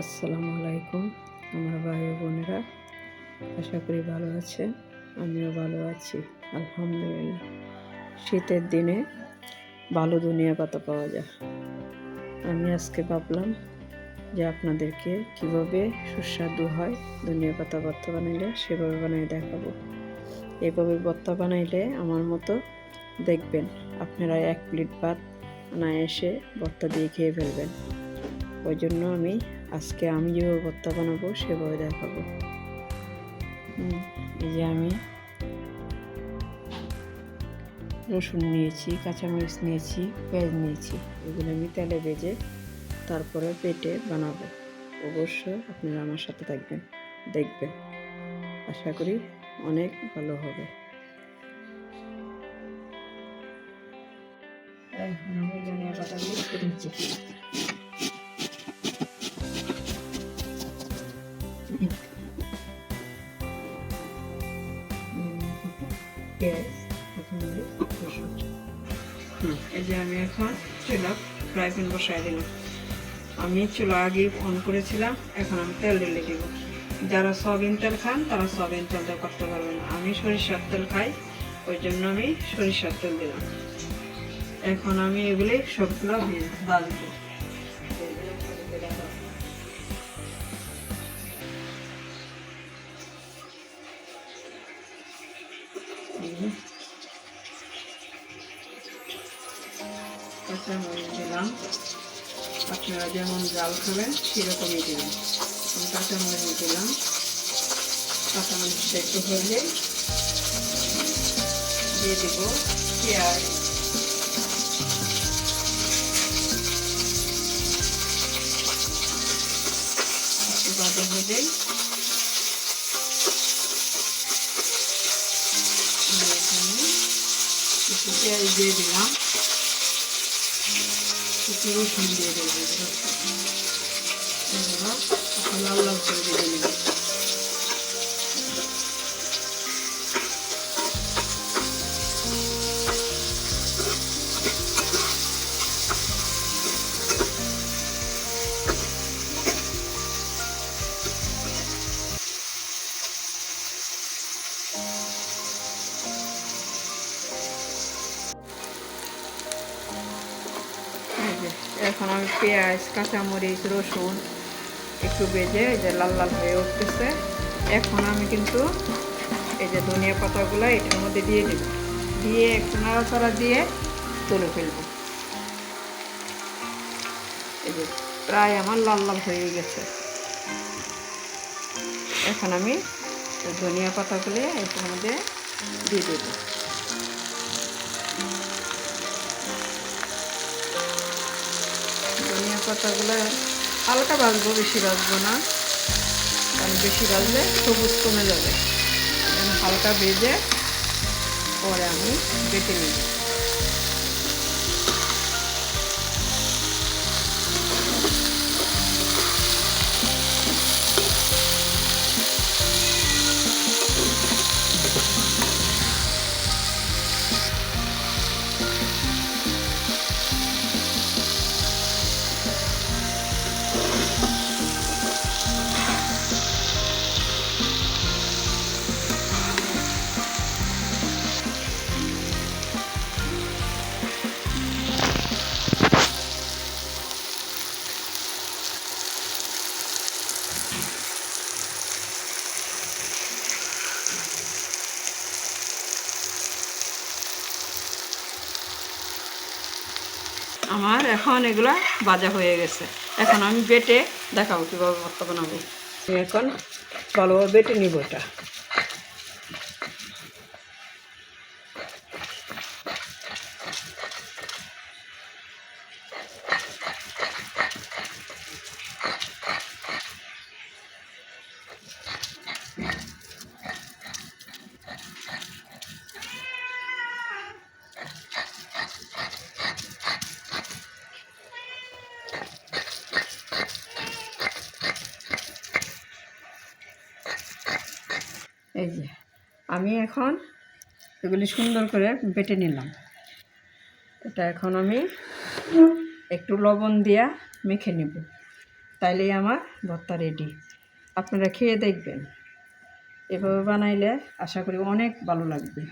আসসালামু আলাইকুম, আমার ভাই বোনেরা। আশা করি ভালো আছে আমিও ভালো আছি, আলহামদুলিল্লাহ। শীতের দিনে ভালো দুনিয়া পাতা পাওয়া যায়। আমি আজকে ভাবলাম যে আপনাদেরকে কীভাবে সুস্বাদু হয় ধনিয়া পাতা ভর্তা বানাইলে, সেভাবে বানিয়ে দেখাবো। এভাবে ভর্তা বানাইলে আমার মতো দেখবেন আপনারা এক প্লেট ভাত না এসে ভর্তা দিয়ে খেয়ে ফেলবেন। ওই জন্য আমি আজকে আমি যেভাবে ভর্তা বানাবো সেভাবে দেখাবো। এই যে আমি রসুন নিয়েছি, কাঁচামরিচ নিয়েছি, পেঁয়াজ নিয়েছি, এগুলো আমি তেলে ভেজে তারপরে পেটে বানাবো। অবশ্যই আপনারা আমার সাথে থাকবেন, দেখবেন। আশা করি অনেক ভালো হবে। ধনিয়া আমি এখন চুলা ফ্রাই প্যান বসাই দিলাম। আমি আগে অন করেছিলাম, এখন আমি তেল ঢেলে দিব। যারা সয়াবিন তেল খান, তারা সয়াবিন তেলটা করতে পারবেন আমি সরিষার তেল খাই, ওই জন্য আমি সরিষার তেল দিলাম। এখন আমি এগুলি সবগুলো ভেজে ভাজবো কাঁচামরিচ দিলাম। আপনারা যেমন জাল খাবেন, সেরকমই দেবেন। কাঁচামরিচ দিলাম। কাঁচামরিচটা একটু হলে দিয়ে দেব পেঁয়াজ। একটু ভাজা ভেজে পেঁয়াজ দিয়ে দিলাম একটু রসুন দিয়ে একটু লাল লাল করে দিয়ে নেব এখন আমি পেঁয়াজ, কাঁচামরিচ, রসুন একটু বেজে এই যে লাল লাল হয়ে উঠতেছে। এখন আমি কিন্তু এই যে ধনিয়া পাতাগুলো এটার মধ্যে দিয়ে দেব। দিয়ে একটু নাড়াচাড়া দিয়ে তুলে ফেলব। এই যে প্রায় আমার লাল লাল হয়ে গেছে। এখন আমি ধনিয়া পাতাগুলো এটার মধ্যে দিয়ে দেবো। পাতাগুলো হালকা ভাজবো, বেশি ভাজবো না। কারণ বেশি ভাজলে সবুজ কমে যাবে। হালকা ভেজে পরে আমি বেটে নিব। আমার এখন এগুলো বাজা হয়ে গেছে। এখন আমি বেটে দেখাবো কীভাবে ভর্তা বানাবো। এখন ভালোভাবে বেটে নিব এটা। এই যে, আমি এখন এগুলি সুন্দর করে বেটে নিলাম। এটা এখন আমি একটু লবণ দিয়া মেখে নেব। তাইলেই আমার ভর্তা রেডি আপনারা খেয়ে দেখবেন। এভাবে বানাইলে আশা করি অনেক ভালো লাগবে।